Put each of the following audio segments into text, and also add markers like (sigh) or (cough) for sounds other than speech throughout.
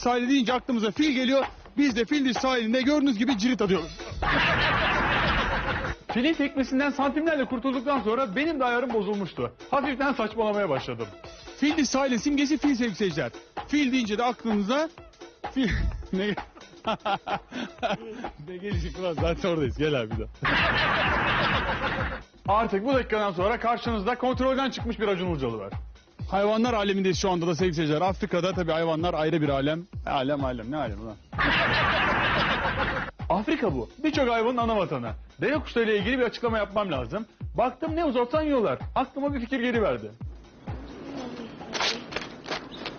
sahili deyince aklımıza fil geliyor. Biz de fil diş sahilinde gördüğünüz gibi cirit atıyoruz. (laughs) Filin tekmesinden santimlerle kurtulduktan sonra benim de ayarım bozulmuştu. Hafiften saçmalamaya başladım. Fil diş sahili simgesi fil sevgili seyirciler. Fil deyince de aklınıza fil... (laughs) ne? ne gelişik ulan zaten oradayız. Gel abi daha. (laughs) Artık bu dakikadan sonra karşınızda kontrolden çıkmış bir Acun Ilıcalı var. Hayvanlar alemindeyiz şu anda da sevgili seyirciler. Afrika'da tabii hayvanlar ayrı bir alem. Alem alem ne alem ulan. (laughs) Afrika bu. Birçok hayvanın ana vatanı. Deve kuşlarıyla ilgili bir açıklama yapmam lazım. Baktım ne uzatsan yiyorlar. Aklıma bir fikir geri verdi.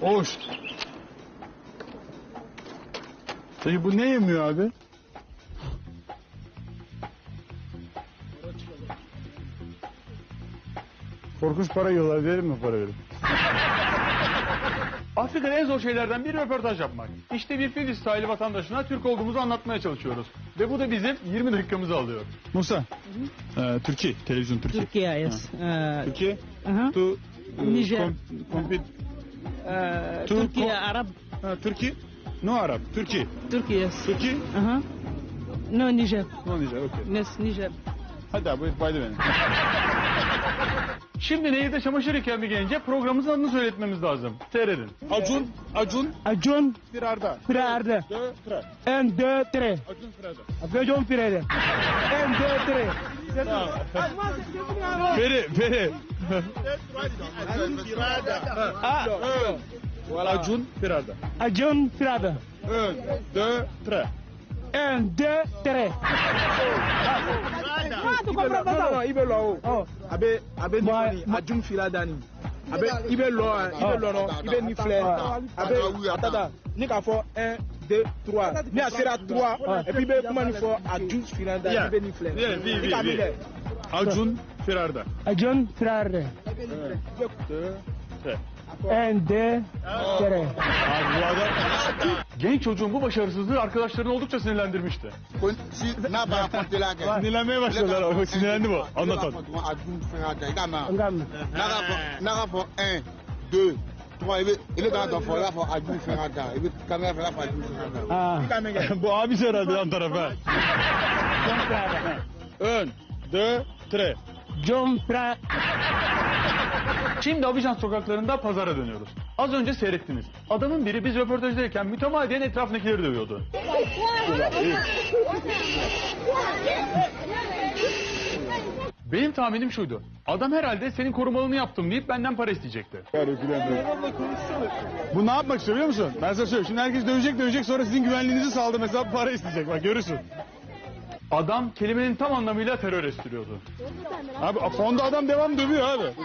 Hoş. Peki bu ne yemiyor abi? Korkunç para yiyorlar. Verir mi para verin? Afrika'da en zor şeylerden biri röportaj yapmak. İşte bir Filiz sahili vatandaşına Türk olduğumuzu anlatmaya çalışıyoruz. Ve bu da bizim 20 dakikamızı alıyor. Musa. Ee, Türkiye. Televizyon Türkiye. Turkey, yes. Uh, Türkiye. uh-huh. To compete. Uh, Turk- Turkey, Arab. Ha, Türkiye. No Arap. Türkiye. Turkey, yes. Türkiye. Uh-huh. No, Niger. No Nijer. Okey. Yes, Niger. Hadi abi baydı beni. Şimdi nehirde çamaşır yıkayan bir gence programımızın adını söyletmemiz lazım. Seyredin. Acun. Acun. Ajun Firarda. Pirarda. Dö. Fıra. Un, deux, tres. Acun Firarda. Ajun Pirarda. Un, deux, tres. Feri. Feri. Ah, Acun Firarda. Ajun Pirarda. Un, deux, tres. Un, deux, tres. i a bɛ i bɛ lɔ i bɛ lɔnɔ i bɛ nin filɛ a bɛ a tada ni k'a fɔ un deux trois ni a sera trois et puis i bɛ kuma nin fɔ a ju filan da i bɛ nin filɛ i filadani. min filadani. a jun firar da. a jun firar da. Abi. Genç çocuğun bu başarısızlığı arkadaşlarını oldukça sinirlendirmişti. Sinirlenmeye başladılar. O sinirlendi bu. Anlat hadi. A dun fɛn ka i ka mɛn. Ngam. N'a ka fɔ n'a ka fɔ un deux trois i bɛ i bɛ kan ka dɔ fɔ i b'a fɔ a dun fɛn ka da i bɛ kamera fɛ i b'a fɔ a dun fɛn ka da. İ k'a min kɛ bu abisi herhalde yan tarafa. Un, deux, tres. John Pra... Şimdi Abidjan sokaklarında pazara dönüyoruz. Az önce seyrettiniz. Adamın biri biz röportajdayken mütemadiyen etrafındakileri dövüyordu. Benim tahminim şuydu. Adam herhalde senin korumalını yaptım deyip benden para isteyecekti. Bu ne yapmak istiyor biliyor musun? Ben sana söyleyeyim. Şimdi herkes dövecek dövecek sonra sizin güvenliğinizi sağladı mesela para isteyecek. Bak görürsün. Adam kelimenin tam anlamıyla terör estiriyordu. Abi fonda adam devam dövüyor abi. (laughs)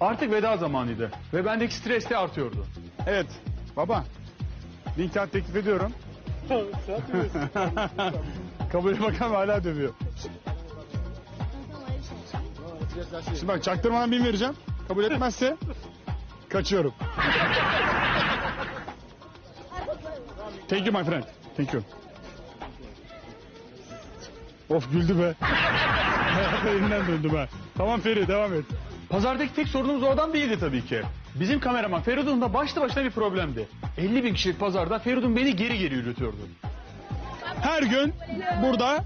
Artık veda zamanıydı ve bendeki stres de artıyordu. evet. Baba. Kağıt teklif ediyorum. (laughs) Kabul bakalım hala dövüyor. Şimdi bak çaktırmadan bin vereceğim. Kabul etmezse kaçıyorum. (laughs) Thank you my friend. Thank you. Of güldü be. (laughs) Elinden döndüm ha. Tamam Feri devam et. Pazardaki tek sorunumuz o adam değildi tabii ki. Bizim kameraman Feridun da başlı başına bir problemdi. 50 bin kişilik pazarda Feridun beni geri geri yürütüyordu. Her gün burada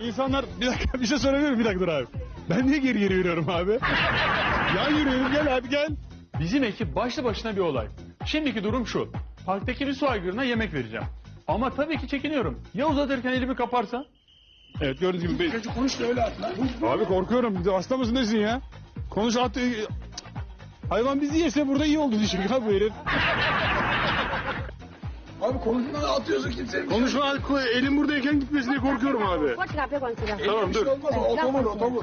insanlar bir dakika bir şey sorabilir miyim? Bir dakika dur abi. Ben niye geri geri yürüyorum abi? Yan yürüyorum gel abi gel. Bizim ekip başlı başına bir olay. Şimdiki durum şu. Parktaki bir su aygırına yemek vereceğim. Ama tabii ki çekiniyorum. Ya uzatırken elimi kaparsa? Evet gördüğünüz gibi. Ben... Konuş öyle at Abi korkuyorum. Bir Hasta mısın nesin ya? Konuş at. Hayvan bizi yese burada iyi oldu diyecek abi bu herif. abi konuşmadan atıyorsun kimse Konuşma elim buradayken gitmesin diye korkuyorum abi. Ficar pegando cigarro. Tamam dur. olmaz otomur otomur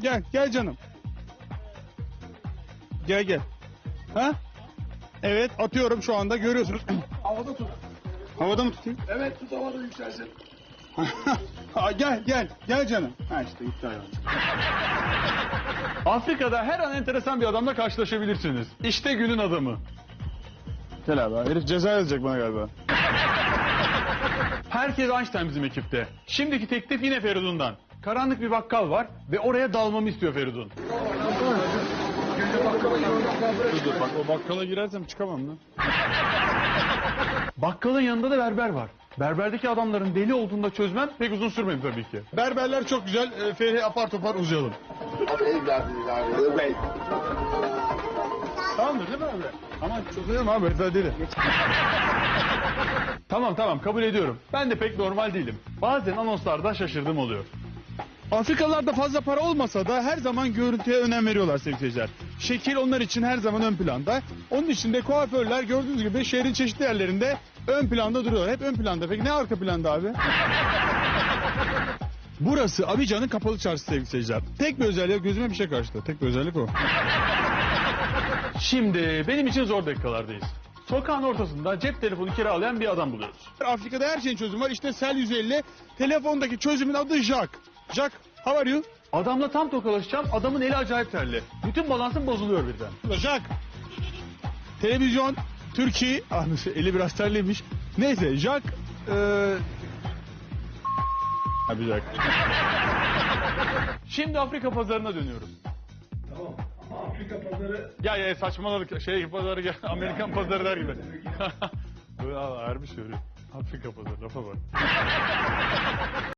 Gel gel canım. Gel gel. Ha? Evet atıyorum şu anda görüyorsunuz. (clears throat) havada tut Havada mı tutayım? evet tut havada yükselsin ha, (laughs) gel gel gel canım. Ha işte gitti hayvan. Afrika'da her an enteresan bir adamla karşılaşabilirsiniz. İşte günün adamı. Gel abi herif ceza yazacak bana galiba. Herkes Einstein bizim ekipte. Şimdiki teklif yine Feridun'dan. Karanlık bir bakkal var ve oraya dalmamı istiyor Feridun. Dur dur bak o bakkala girersem çıkamam lan. Bakkalın yanında da berber var. Berberdeki adamların deli olduğunu da çözmem pek uzun sürmedi tabii ki. Berberler çok güzel. E, Ferhi apar topar uzayalım. Tamamdır değil mi abi? Aman çözelim abi. Hadi değil. Tamam tamam kabul ediyorum. Ben de pek normal değilim. Bazen anonslarda şaşırdığım oluyor. Afrikalılarda fazla para olmasa da her zaman görüntüye önem veriyorlar sevgili seyirciler. Şekil onlar için her zaman ön planda. Onun için de kuaförler gördüğünüz gibi şehrin çeşitli yerlerinde ön planda duruyorlar. Hep ön planda. Peki ne arka planda abi? Burası Abidjan'ın kapalı çarşısı sevgili seyirciler. Tek bir özelliği gözüme bir şey kaçtı. Tek bir özellik o. Şimdi benim için zor dakikalardayız. Sokağın ortasında cep telefonu kiralayan bir adam buluyoruz. Afrika'da her şeyin çözümü var. İşte Sel 150 telefondaki çözümün adı Jack. Jack, how are you? Adamla tam tokalaşacağım adamın eli acayip terli. Bütün balansım bozuluyor birden. Jack. Televizyon, Türkiye. Ah, eli biraz terliymiş. Neyse Jack. Eee... Ha bir dakika. Şimdi Afrika pazarına dönüyoruz. Tamam ama Afrika pazarı... Ya ya saçmaladık şey pazarı gel (laughs) Amerikan pazarı der gibi. Böyle harbi söylüyor. Afrika pazarı lafa bak. (laughs)